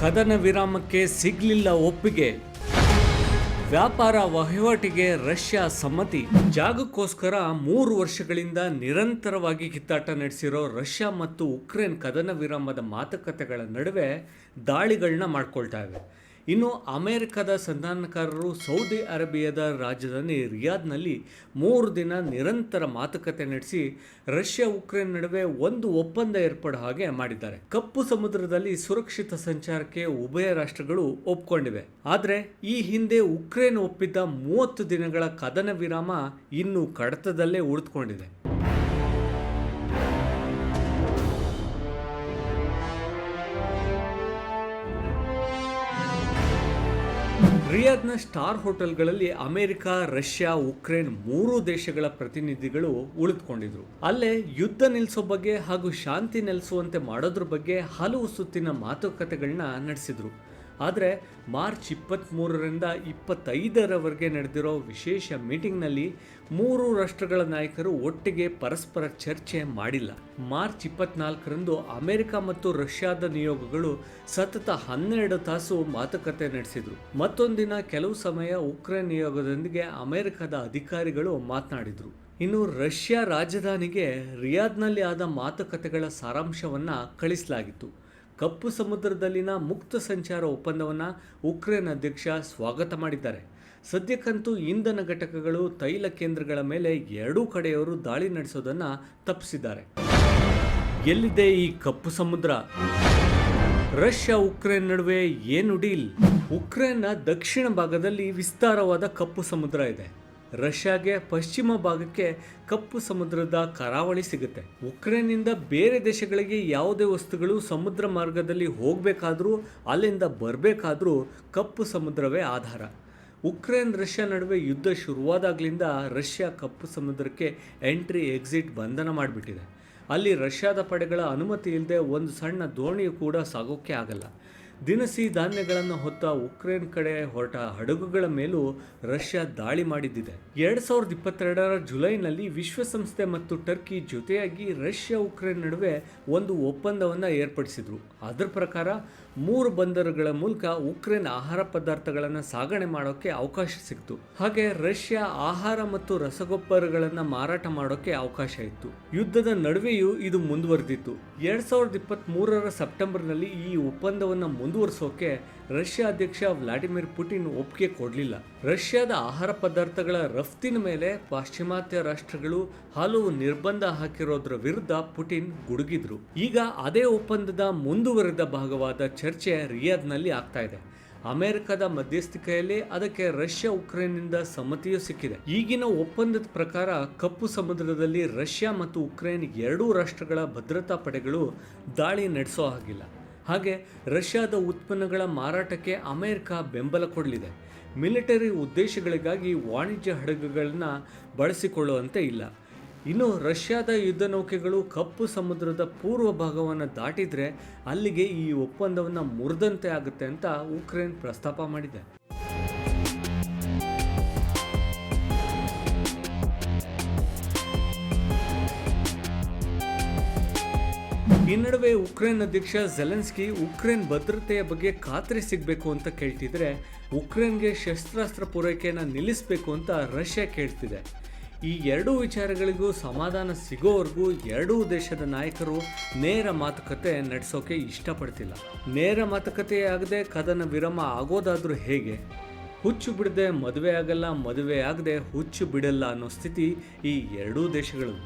ಕದನ ವಿರಾಮಕ್ಕೆ ಸಿಗಲಿಲ್ಲ ಒಪ್ಪಿಗೆ. ವ್ಯಾಪಾರ ವಹಿವಾಟಿಗೆ ರಷ್ಯಾ ಸಮ್ಮತಿ. ಜಾಗಕ್ಕೋಸ್ಕರ ಮೂರು ವರ್ಷಗಳಿಂದ ನಿರಂತರವಾಗಿ ಕಿತ್ತಾಟ ನಡೆಸಿರೋ ರಷ್ಯಾ ಮತ್ತು ಉಕ್ರೇನ್ ಕದನ ವಿರಾಮದ ಮಾತುಕತೆಗಳ ನಡುವೆ ದಾಳಿಗಳನ್ನ ಮಾಡ್ಕೊಳ್ತಾ ಇವೆ. ಇನ್ನು ಅಮೆರಿಕದ ಸಂಧಾನಕಾರರು ಸೌದಿ ಅರೇಬಿಯಾದ ರಾಜಧಾನಿ ರಿಯಾದ್ನಲ್ಲಿ ಮೂರು ದಿನ ನಿರಂತರ ಮಾತುಕತೆ ನಡೆಸಿ ರಷ್ಯಾ ಉಕ್ರೇನ್ ನಡುವೆ ಒಂದು ಒಪ್ಪಂದ ಏರ್ಪಡೋ ಹಾಗೆ ಮಾಡಿದ್ದಾರೆ. ಕಪ್ಪು ಸಮುದ್ರದಲ್ಲಿ ಸುರಕ್ಷಿತ ಸಂಚಾರಕ್ಕೆ ಉಭಯ ರಾಷ್ಟ್ರಗಳು ಒಪ್ಕೊಂಡಿವೆ. ಆದರೆ ಈ ಹಿಂದೆ ಉಕ್ರೇನ್ ಒಪ್ಪಿದ್ದ ಮೂವತ್ತು ದಿನಗಳ ಕದನ ವಿರಾಮ ಇನ್ನು ಕಡತದಲ್ಲೇ ಉಳಿದುಕೊಂಡಿದೆ. ರಿಯಾದ್ನ ಸ್ಟಾರ್ ಹೋಟೆಲ್ಗಳಲ್ಲಿ ಅಮೆರಿಕ, ರಷ್ಯಾ, ಉಕ್ರೇನ್ ಮೂರು ದೇಶಗಳ ಪ್ರತಿನಿಧಿಗಳು ಉಳಿದುಕೊಂಡಿದ್ರು. ಅಲ್ಲೇ ಯುದ್ಧ ನಿಲ್ಲಿಸೋ ಬಗ್ಗೆ ಹಾಗೂ ಶಾಂತಿ ನೆಲೆಸುವಂತೆ ಮಾಡೋದ್ರ ಬಗ್ಗೆ ಹಲವು ಸುತ್ತಿನ ಮಾತುಕತೆಗಳನ್ನ ನಡೆಸಿದ್ರು. ಆದರೆ ಮಾರ್ಚ್ ಇಪ್ಪತ್ತ್ಮೂರರಿಂದ ಇಪ್ಪತ್ತೈದರವರೆಗೆ ನಡೆದಿರೋ ವಿಶೇಷ ಮೀಟಿಂಗ್ನಲ್ಲಿ ಮೂರು ರಾಷ್ಟ್ರಗಳ ನಾಯಕರು ಒಟ್ಟಿಗೆ ಪರಸ್ಪರ ಚರ್ಚೆ ಮಾಡಿಲ್ಲ. ಮಾರ್ಚ್ ಇಪ್ಪತ್ನಾಲ್ಕರಂದು ಅಮೆರಿಕ ಮತ್ತು ರಷ್ಯಾದ ನಿಯೋಗಗಳು ಸತತ ಹನ್ನೆರಡು ತಾಸು ಮಾತುಕತೆ ನಡೆಸಿದ್ರು. ಮತ್ತೊಂದಿನ ಕೆಲವು ಸಮಯ ಉಕ್ರೇನ್ ನಿಯೋಗದೊಂದಿಗೆ ಅಮೆರಿಕದ ಅಧಿಕಾರಿಗಳು ಮಾತನಾಡಿದರು. ಇನ್ನು ರಷ್ಯಾ ರಾಜಧಾನಿಗೆ ರಿಯಾದ್ನಲ್ಲಿ ಆದ ಮಾತುಕತೆಗಳ ಸಾರಾಂಶವನ್ನ ಕಳಿಸಲಾಗಿತ್ತು. ಕಪ್ಪು ಸಮುದ್ರದಲ್ಲಿನ ಮುಕ್ತ ಸಂಚಾರ ಒಪ್ಪಂದವನ್ನು ಉಕ್ರೇನ್ ಅಧ್ಯಕ್ಷ ಸ್ವಾಗತ ಮಾಡಿದ್ದಾರೆ. ಸದ್ಯಕ್ಕಂತೂ ಇಂಧನ ಘಟಕಗಳು ತೈಲ ಕೇಂದ್ರಗಳ ಮೇಲೆ ಎರಡೂ ಕಡೆಯವರು ದಾಳಿ ನಡೆಸೋದನ್ನು ತಪ್ಪಿಸಿದ್ದಾರೆ. ಎಲ್ಲಿದೆ ಈ ಕಪ್ಪು ಸಮುದ್ರ? ರಷ್ಯಾ ಉಕ್ರೇನ್ ನಡುವೆ ಏನು ಡೀಲ್? ಉಕ್ರೇನ್ನ ದಕ್ಷಿಣ ಭಾಗದಲ್ಲಿ ವಿಸ್ತಾರವಾದ ಕಪ್ಪು ಸಮುದ್ರ ಇದೆ. ರಷ್ಯಾಗೆ ಪಶ್ಚಿಮ ಭಾಗಕ್ಕೆ ಕಪ್ಪು ಸಮುದ್ರದ ಕರಾವಳಿ ಸಿಗುತ್ತೆ. ಉಕ್ರೇನ್ನಿಂದ ಬೇರೆ ದೇಶಗಳಿಗೆ ಯಾವುದೇ ವಸ್ತುಗಳು ಸಮುದ್ರ ಮಾರ್ಗದಲ್ಲಿ ಹೋಗಬೇಕಾದ್ರೂ, ಅಲ್ಲಿಂದ ಬರಬೇಕಾದ್ರೂ ಕಪ್ಪು ಸಮುದ್ರವೇ ಆಧಾರ. ಉಕ್ರೇನ್ ರಷ್ಯಾ ನಡುವೆ ಯುದ್ಧ ಶುರುವಾದಾಗಲಿಂದ ರಷ್ಯಾ ಕಪ್ಪು ಸಮುದ್ರಕ್ಕೆ ಎಂಟ್ರಿ, ಎಕ್ಸಿಟ್, ಬಂಧನ ಮಾಡಿಬಿಟ್ಟಿದೆ. ಅಲ್ಲಿ ರಷ್ಯಾದ ಪಡೆಗಳ ಅನುಮತಿ ಇಲ್ಲದೆ ಒಂದು ಸಣ್ಣ ದೋಣಿಯು ಕೂಡ ಸಾಗೋಕ್ಕೆ ಆಗಲ್ಲ. ದಿನಸಿ ಧಾನ್ಯಗಳನ್ನು ಹೊತ್ತ ಉಕ್ರೇನ್ ಕಡೆ ಹೊರಟ ಹಡಗುಗಳ ಮೇಲೂ ರಷ್ಯಾ ದಾಳಿ ಮಾಡಿದ್ದಿದೆ. ಎರಡು ಸಾವಿರದ ಇಪ್ಪತ್ತೆರಡರ ಜುಲೈನಲ್ಲಿ ವಿಶ್ವಸಂಸ್ಥೆ ಮತ್ತು ಟರ್ಕಿ ಜೊತೆಯಾಗಿ ರಷ್ಯಾ ಉಕ್ರೇನ್ ನಡುವೆ ಒಂದು ಒಪ್ಪಂದವನ್ನು ಏರ್ಪಡಿಸಿದ್ರು. ಅದರ ಪ್ರಕಾರ ಮೂರು ಬಂದರುಗಳ ಮೂಲಕ ಉಕ್ರೇನ್ ಆಹಾರ ಪದಾರ್ಥಗಳನ್ನು ಸಾಗಣೆ ಮಾಡೋಕ್ಕೆ ಅವಕಾಶ ಸಿಕ್ತು. ಹಾಗೆ ರಷ್ಯಾ ಆಹಾರ ಮತ್ತು ರಸಗೊಬ್ಬರಗಳನ್ನು ಮಾರಾಟ ಮಾಡೋಕ್ಕೆ ಅವಕಾಶ ಇತ್ತು. ಯುದ್ಧದ ನಡುವೆಯೂ ಇದು ಮುಂದುವರೆದಿತ್ತು. ಎರಡ್ ಸಾವಿರದ ಇಪ್ಪತ್ತ್ ಮೂರರ ಸೆಪ್ಟೆಂಬರ್ನಲ್ಲಿ ಈ ಒಪ್ಪಂದವನ್ನು ಮುಂದುವರಿಸೋಕೆ ರಷ್ಯಾ ಅಧ್ಯಕ್ಷ ವ್ಲಾಡಿಮಿರ್ ಪುಟಿನ್ ಒಪ್ಪಿಗೆ ಕೊಡಲಿಲ್ಲ. ರಷ್ಯಾದ ಆಹಾರ ಪದಾರ್ಥಗಳ ರಫ್ತಿನ ಮೇಲೆ ಪಾಶ್ಚಿಮಾತ್ಯ ರಾಷ್ಟ್ರಗಳು ಹಲವು ನಿರ್ಬಂಧ ಹಾಕಿರೋದ್ರ ವಿರುದ್ಧ ಪುಟಿನ್ ಗುಡುಗಿದ್ರು. ಈಗ ಅದೇ ಒಪ್ಪಂದದ ಮುಂದುವರೆದ ಭಾಗವಾದ ಚರ್ಚೆ ರಿಯಾದ್ನಲ್ಲಿ ಆಗ್ತಾ ಇದೆ. ಅಮೆರಿಕದ ಮಧ್ಯಸ್ಥಿಕೆಯಲ್ಲಿ ಅದಕ್ಕೆ ರಷ್ಯಾ ಉಕ್ರೇನ್ನಿಂದ ಸಮ್ಮತಿಯೂ ಸಿಕ್ಕಿದೆ. ಈಗಿನ ಒಪ್ಪಂದದ ಪ್ರಕಾರ ಕಪ್ಪು ಸಮುದ್ರದಲ್ಲಿ ರಷ್ಯಾ ಮತ್ತು ಉಕ್ರೇನ್ ಎರಡೂ ರಾಷ್ಟ್ರಗಳ ಭದ್ರತಾ ಪಡೆಗಳು ದಾಳಿ ನಡೆಸೋ ಹಾಗಿಲ್ಲ. ಹಾಗೆ ರಷ್ಯಾದ ಉತ್ಪನ್ನಗಳ ಮಾರಾಟಕ್ಕೆ ಅಮೆರಿಕ ಬೆಂಬಲ ಕೊಡಲಿದೆ. ಮಿಲಿಟರಿ ಉದ್ದೇಶಗಳಿಗಾಗಿ ವಾಣಿಜ್ಯ ಹಡಗುಗಳನ್ನು ಬಳಸಿಕೊಳ್ಳುವಂತೆ ಇಲ್ಲ. ಇನ್ನು ರಷ್ಯಾದ ಯುದ್ಧ ನೌಕೆಗಳು ಕಪ್ಪು ಸಮುದ್ರದ ಪೂರ್ವ ಭಾಗವನ್ನು ದಾಟಿದರೆ ಅಲ್ಲಿಗೆ ಈ ಒಪ್ಪಂದವನ್ನು ಮುರಿದಂತೆ ಆಗುತ್ತೆ ಅಂತ ಉಕ್ರೇನ್ ಪ್ರಸ್ತಾಪ ಮಾಡಿದೆ. ಈ ನಡುವೆ ಉಕ್ರೇನ್ ಅಧ್ಯಕ್ಷ ಜೆಲೆನ್ಸ್ಕಿ ಉಕ್ರೇನ್ ಭದ್ರತೆಯ ಬಗ್ಗೆ ಖಾತ್ರಿ ಸಿಗಬೇಕು ಅಂತ ಕೇಳ್ತಿದ್ರೆ ಉಕ್ರೇನ್ಗೆ ಶಸ್ತ್ರಾಸ್ತ್ರ ಪೂರೈಕೆಯನ್ನು ನಿಲ್ಲಿಸಬೇಕು ಅಂತ ರಷ್ಯಾ ಕೇಳ್ತಿದೆ. ಈ ಎರಡೂ ವಿಚಾರಗಳಿಗೂ ಸಮಾಧಾನ ಸಿಗೋವರೆಗೂ ಎರಡೂ ದೇಶದ ನಾಯಕರು ನೇರ ಮಾತುಕತೆ ನಡೆಸೋಕೆ ಇಷ್ಟಪಡ್ತಿಲ್ಲ. ನೇರ ಮಾತುಕತೆ ಆಗದೆ ಕದನ ವಿರಮ ಆಗೋದಾದ್ರೂ ಹೇಗೆ? ಹುಚ್ಚು ಬಿಡದೆ ಮದುವೆ ಆಗಲ್ಲ, ಮದುವೆ ಆಗದೆ ಹುಚ್ಚು ಬಿಡಲ್ಲ ಅನ್ನೋ ಸ್ಥಿತಿ ಈ ಎರಡೂ ದೇಶಗಳು.